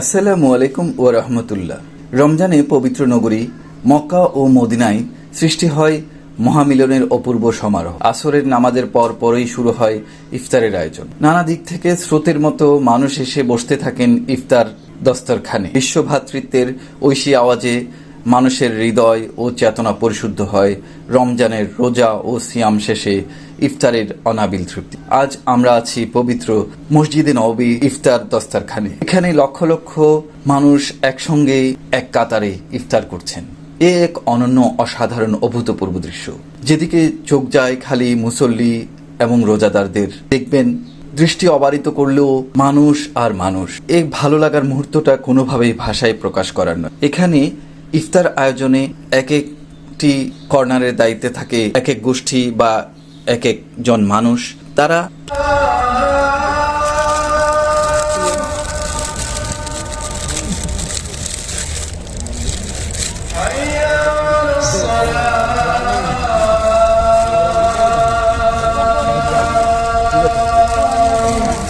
আসসালামু আলাইকুম ও রহমতুল্লাহ। রমজানে পবিত্র নগরী মক্কা ও মদিনায় সৃষ্টি হয় মহামিলনের অপূর্ব সমারোহ। আসরের নামাজের পর পরই শুরু হয় ইফতারের আয়োজন। নানা দিক থেকে স্রোতের মতো মানুষ এসে বসতে থাকেন ইফতার দস্তরখানে। বিশ্ব ভ্রাতৃত্বের ঐশী আওয়াজে মানুষের হৃদয় ও চেতনা পরিশুদ্ধ হয়। রমজানের রোজা ও সিয়াম শেষে ইফতারের অনাবিল তৃপ্তি। আজ আমরা আছি পবিত্র মসজিদে নবী ইফতার দস্তারখানে। এখানে লক্ষ লক্ষ মানুষ একসঙ্গে এক কাতারে ইফতার করছেন। এ এক অনন্য অসাধারণ অভূতপূর্ব দৃশ্য। যেদিকে চোখ যায় খালি মুসল্লি এবং রোজাদারদের। দেখবেন দৃষ্টি অবারিত করলেও মানুষ আর মানুষ। এই ভালো লাগার মুহূর্তটা কোনোভাবেই ভাষায় প্রকাশ করার নয়। এখানে ইফতার আয়োজনে এক একটি কর্নারের দায়িত্বে থাকে এক এক গোষ্ঠী বা এক একজন মানুষ। তারা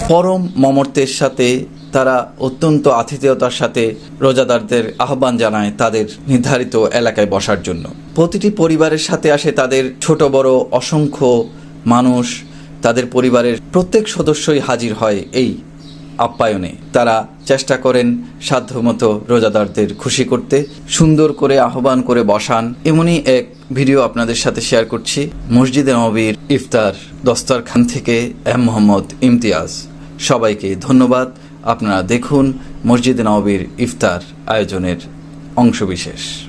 পরম মমর্তের সাথে তারা অত্যন্ত আতিথেয়তার সাথে রোজাদারদের আহ্বান জানায় তাদের নির্ধারিত এলাকায় বসার জন্য। প্রতিটি পরিবারের সাথে আসে তাদের ছোট, বড়, অসংখ্য মানুষ। তাদের পরিবারের প্রত্যেক সদস্যই হাজির হয় এই আপ্যায়নে। তারা চেষ্টা করেন সাধ্যমতো রোজাদারদের খুশি করতে, সুন্দর করে আহ্বান করে বসান। এমনই এক ভিডিও আপনাদের সাথে শেয়ার করছি। মসজিদে নবীর ইফতার দস্তরখান থেকে এম মোহাম্মদ ইমতিয়াজ। সবাইকে ধন্যবাদ। আপনারা দেখুন মসজিদ নবীর ইফতার আয়োজনের অংশবিশেষ।